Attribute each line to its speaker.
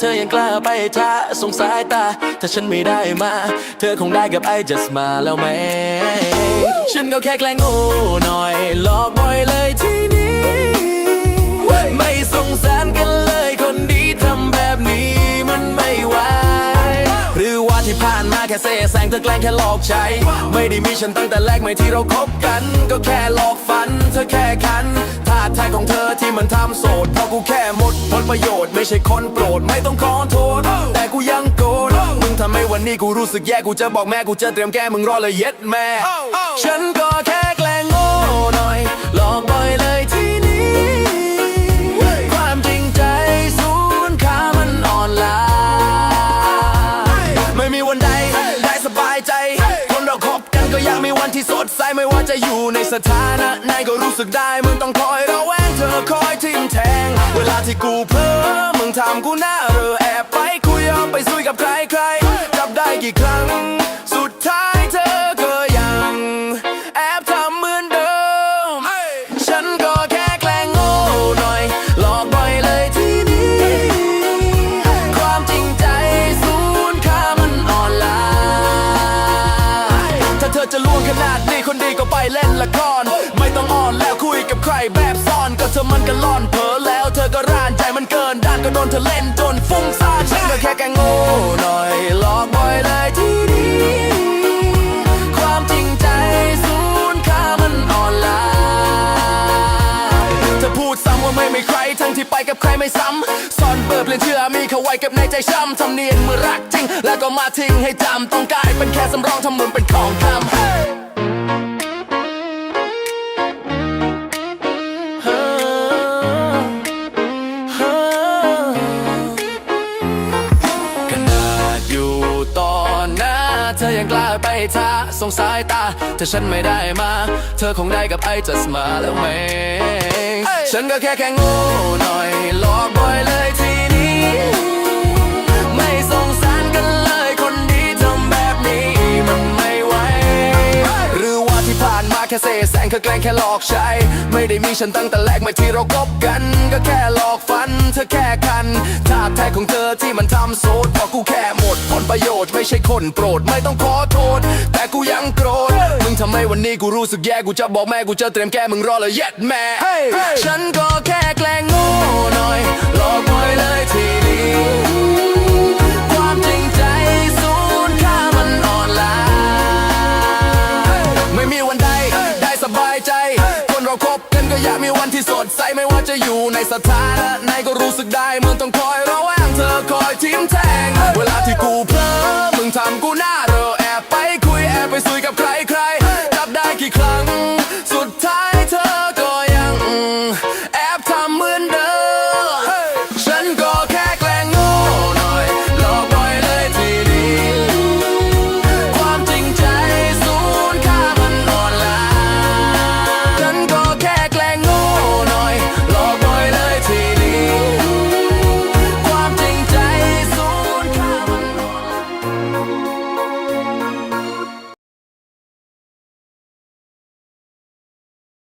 Speaker 1: เธอยังกล้าไปท้าสงสายตา ถ้าฉันไม่ได้มา เธอคงได้กับไอ้ just มาแล้วไหม ฉันก็แค่แกล้งโง่หน่อยหลอกบ่อยเลยที่นี้ ไม่สงสารกันเลยคนดีทำแบบนี้มันไม่ไหวหรือว่าที่ผ่านมาแค่เสแสร้งเธอแกล้งแค่หลอกใช้ ไม่ได้มีฉันตั้งแต่แรกไม่ที่เราคบกัน ก็แค่หลอกฝัน เธอแค่คัน ท่าทางของเธอที่มันทำโสดเพราะกูแค่หมดผลประโยชน์ไม่ใช่คนโปรดไม่ต้องขอโทษ แต่กูยังโกรธมึงทำให้วันนี้กูรู้สึกแย่กูจะบอกแม่กูจะเตรียมแก้มึงรอเลยเย็ดแม่ ฉันก็แค่ จะอยู่ในสถานะไหนก็รู้สึกได้มึงต้องคอยระแวงเธอคอยทิมแทง เวลาที่กูเพ้อมึงทำกูหน้าเรอแอบไปคุยอมไปซุยกับใครใครจับได้กี่ครั้งาดนี้คนดีก็ไปเล่นละคร ไม่ต้องอ่อนแล้วคุยกับใครแบบซ่อนก็เธอมันก็ล่อนเผลอแล้วเธอก็ร่านใจมันเกินด้านก็โดนเธอเล่นจนฟุ้งซ่านฉันก็แค่แกงโง่หน่อยหลอกบ่อยเลยทีนี้ความจริงใจศูนย์ค่ามันอ่อนล้าเธอพูดซ้ำว่าไม่มีใครทั้งที่ไปกับใครไม่ซ้ำซ่อนเบอร์เปลี่ยนเชื่อมีเขาไว้กับในใจช้ำทำเนียนเมื่อรักจริง แล้วก็มาทิ้งให้จำต้องกลายเป็นแค่สำรองทำเหมือนเป็นของคำ ยังกล้าไปท้าสงสายตา ถ้าฉันไม่ได้มา เธอคงได้กับไอ้ just มาแล้วไหม ฉันก็แค่แค่โง่หน่อยหลอกบ่อย ค่เสแสร้งแค่แกล้งแค่หลอกใช้ ไม่ได้มีฉันตั้งแต่แรกไม่ที่เราคบกัน ก็แค่หลอกฝัน เธอแค่คันท่าแท้ของเธอที่มันทำโซดเพราะกูแค่หมดผลประโยชน์ไม่ใช่คนโปรดไม่ต้องขอโทษ แต่กูยังโกรธมึงทำให้วันนี้กูรู้สึกแย่กูจะบอกแม่กูจะเตรียมแก้มึงรอเลยเย็ดแม่ฉันก็แค่แก ดใส่ไม่ว่าจะอยู่ในสถานะไหนก็รู้สึกได้เมื่อ